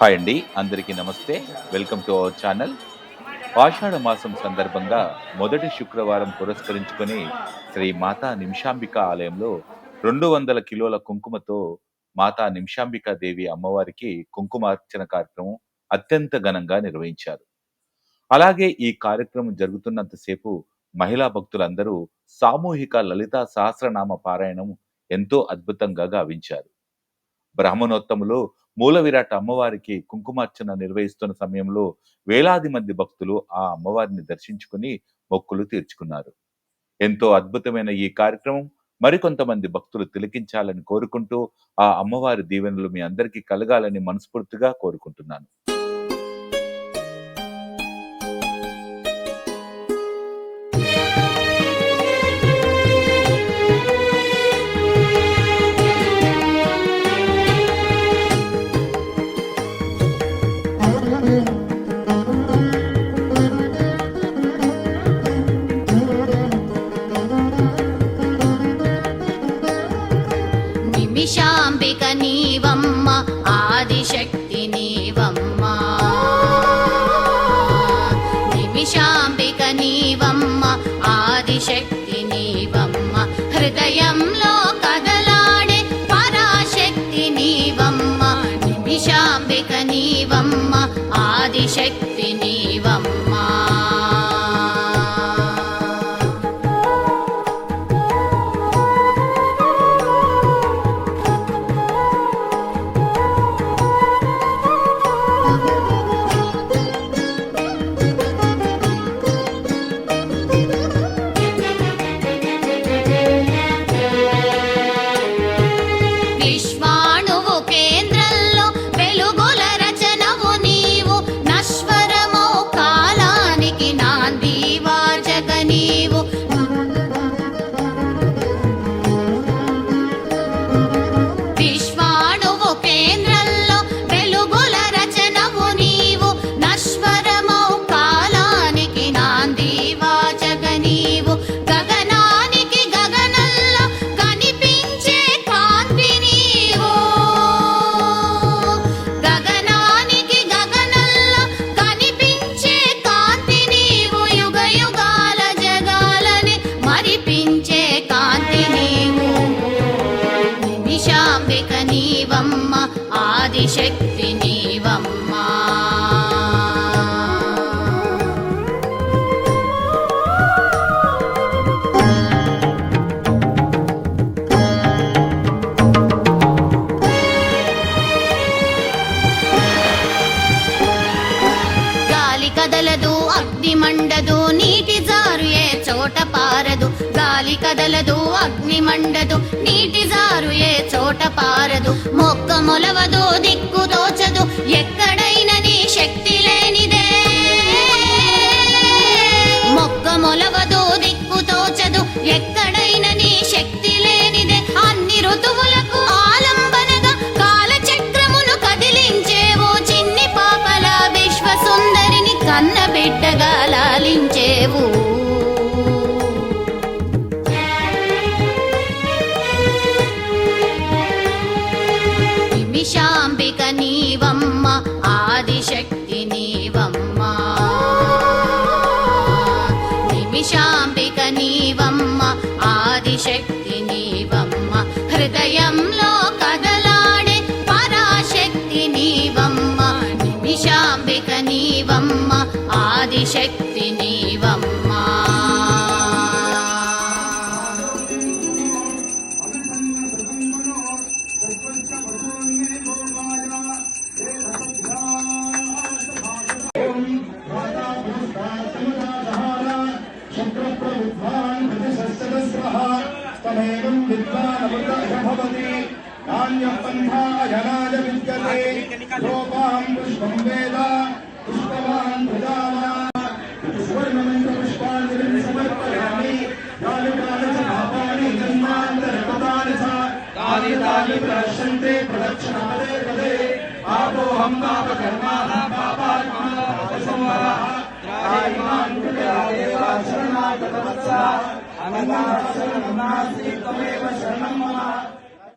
Hi అండి అందరికీ నమస్తే. Welcome to our channel. ఆషాఢ మాసం సందర్భంగా మొదటి శుక్రవారం పురస్కరించుకొని శ్రీ మాతా నిమిషాంబిక ఆలయంలో రెండు వందల కిలోల కుంకుమతో మాతా నిమిషాంబికా దేవి అమ్మవారికి కుంకుమార్చన కార్యక్రమం అత్యంత ఘనంగా నిర్వహించారు. అలాగే ఈ కార్యక్రమం జరుగుతున్నంతసేపు మహిళా భక్తులందరూ సామూహిక లలితా సహస్రనామ పారాయణం ఎంతో అద్భుతంగా గావించారు. బ్రాహ్మణోత్తములో మూల విరాట్ అమ్మవారికి కుంకుమార్చన నిర్వహిస్తున్న సమయంలో వేలాది మంది భక్తులు ఆ అమ్మవారిని దర్శించుకుని మొక్కులు తీర్చుకున్నారు. ఎంతో అద్భుతమైన ఈ కార్యక్రమం మరికొంతమంది భక్తులు తిలకించాలని కోరుకుంటూ ఆ అమ్మవారి దీవెనలు మీ అందరికీ కలగాలని మనస్ఫూర్తిగా కోరుకుంటున్నాను. శాంబిక నీవమ్మ ఆదిశక్తి నీవమ్మ. నిమిషాంబిక నీవమ్మ ఆదిశక్తి నీవమ్మ. హృదయంలో కదలాడే పరాశక్తి నీవమ్మ. నిమిషాంబిక నీవమ్మ ఆదిశక్తి నీవమ్మ. ఆదిశక్తి నీవమ్మ గాలి కదలదు అగ్ని మండదు నీటి జారు ఏ చోట పారదు. గాలి కదలదు అగ్ని మండదు నీటి జారు ఏ చోట పారదు. మొక్క మొలవదు దిక్కు తోచదు. ఎక్కడైనా నీ శక్తి లేనిదే. మొక్క మొలవదు దిక్కు తోచదు. ఎక్కడైనా నీ శక్తి లేనిదే. అన్ని ఋతువులకు ఆలంబనగా కాలచక్రమును కదిలించేవో చిన్ని పాపల విశ్వసుందరిని కన్న బిడ్డగా లాలించేవు నిమిషాంబిక నీవమ్మ ఆదిశక్తి నీవమ్మ. నిమిషాంబిక నీవమ్మ ఆదిశక్తి నీవమ్మ. హృదయంలో కదలాడే పరాశక్తి నీవమ్మ. నిమిషాంబిక నీవమ్మ ఆదిశక్తి నీవమ్మ. तमेवं विद्वानमृतः भवति नान्यः पन्थायनाय विद्यते लोपां पुष्पं वेद पुष्पवान् सुवर्णमन्त्रपुष्पाञ्जलिं समर्पयामि। यानि च पापानि जन्मान्तरकृतानि च। तानि तानि प्रदर्शन्ते, प्रदक्षिणापदे पदे। आपोऽहं पापकर्माः पापात्मा अनन्नाश्रमनास्ति त्वमेव शरणं मम